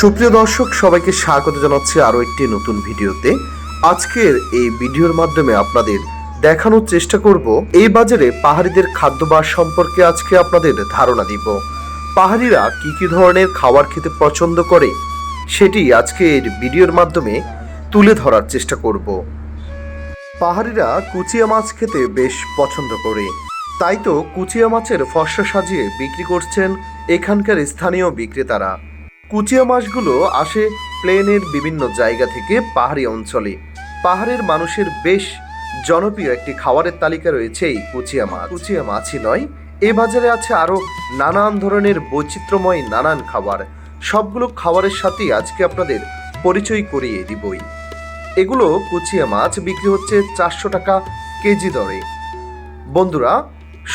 সুপ্রিয় দর্শক, সবাইকে স্বাগত জানাচ্ছি আরও একটি নতুন ভিডিওতে। আজকের এই ভিডিওর মাধ্যমে আপনাদের দেখানোর চেষ্টা করব, এই বাজারে পাহাড়িদের খাদ্যাভ্যাস সম্পর্কে আজকে আপনাদের ধারণা দিব। পাহাড়িরা কি কি ধরনের খাবার খেতে পছন্দ করে, সেটি আজকের ভিডিওর মাধ্যমে তুলে ধরার চেষ্টা করব। পাহাড়িরা কুচিয়া মাছ খেতে বেশ পছন্দ করে। তাই তো কুচিয়া মাছের ফর্সা সাজিয়ে বিক্রি করছেন এখানকার স্থানীয় বিক্রেতারা। কুচিয়া মাছগুলো আসে প্লেনের বিভিন্ন জায়গা থেকে পাহাড়ি অঞ্চলে। পাহাড়ের মানুষের বেশ জনপ্রিয় একটি খাবারের তালিকা রয়েছে এই কুচিয়া মাছ। কুচিয়া মাছই নয় এ বাজারে আছে আরও নানান ধরনের বৈচিত্র্যময় নানান খাবার। সবগুলো খাবারের সাথেই আজকে আপনাদের পরিচয় করিয়ে দিবই। এগুলো কুচিয়া মাছ বিক্রি হচ্ছে চারশো টাকা কেজি দরে। বন্ধুরা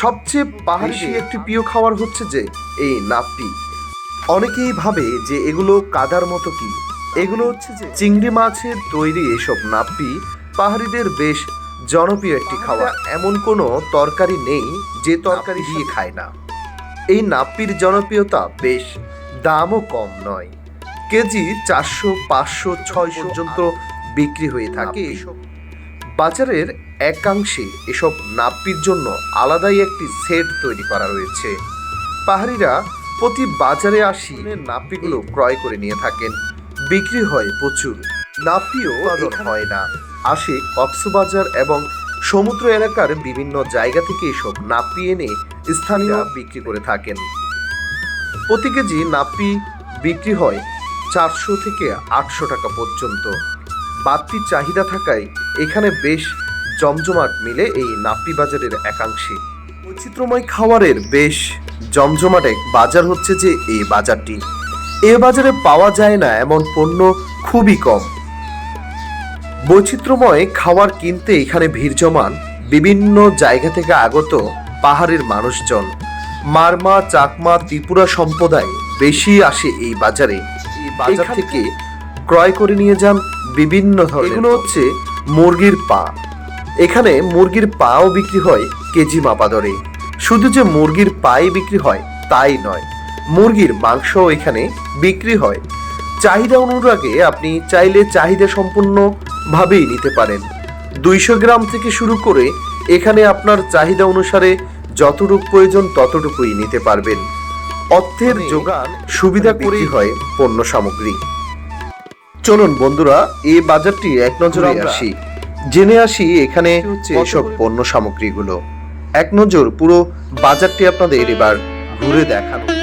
সবচেয়ে পাহাড়ি একটি প্রিয় খাবার হচ্ছে যে এই নাপ্পি অনেকেই ভাবে যে এগুলো কাদার মতো কি। এগুলো হচ্ছে যে চিংড়ি মাছের তৈরি এসব নাপ্পি পাহাড়িদের বেশ জনপ্রিয় একটি খাবার এমন কোনো তরকারি নেই যে তরকারি দিয়ে খায় না। এই নাপ্পির জনপ্রিয়তা বেশ দামও কম নয়। কেজি চারশো পাঁচশো ছয় পর্যন্ত বিক্রি হয়ে থাকে। এসব বাজারের একাংশে এসব নাপ্পির জন্য আলাদাই একটি সেট তৈরি করা রয়েছে। পাহাড়িরা প্রতি বাজারে আসি নাপ্পিগুলো ক্রয় করে নিয়ে থাকেন। বিক্রি হয় প্রচুর। এখানে হয় না। আসে কক্সবাজার এবং সমুদ্র এলাকার বিভিন্ন জায়গা থেকে এসব নাপ্পি এনে স্থানীয় বিক্রি করে থাকেন। প্রতি কেজি নাপ্পি বিক্রি হয় চারশো থেকে আটশো টাকা পর্যন্ত। বাড়তি চাহিদা থাকায় এখানে বেশ জমজমাট মিলে এই নাপ্পি বাজারের একাংশে। বৈচিত্র্যময় খাবারের বেশ জমজমাট এক বাজার হচ্ছে যে এই বাজারটি। এ বাজারে পাওয়া যায় না এমন পণ্য খুবই কম। বৈচিত্র্যময় খাবার কিনতে এখানে ভিড় জমান বিভিন্ন জায়গা থেকে আগত পাহাড়ের মানুষজন। মারমা চাকমা ত্রিপুরা সম্প্রদায় বেশি আসে এই বাজারে। এই বাজার থেকে ক্রয় করে নিয়ে যান বিভিন্ন ধরনের এগুলো হচ্ছে মুরগির পা। এখানে মুরগির পাও বিক্রি হয় কেজি মাপা দরে। শুধু যে মুরগির পায়ে বিক্রি হয় তাই নয়। মুরগির মাংস এখানে বিক্রি হয়। চাহিদা অনুরাগে আপনি চাইলে চাহিদা সম্পূর্ণ ভাবেই নিতে পারেন। দুইশো গ্রাম থেকে শুরু করে এখানে আপনার চাহিদা অনুসারে যতটুকু প্রয়োজন ততটুকুই নিতে পারবেন। অর্থের যোগান সুবিধা করেই হয়। পণ্য সামগ্রী। চলুন বন্ধুরা এই বাজারটি এক নজরে আসি। জেনে আসি এখানে এসব পণ্য সামগ্রীগুলো। এক নজর পুরো বাজারটি আপনাদের এবার ঘুরে দেখানো।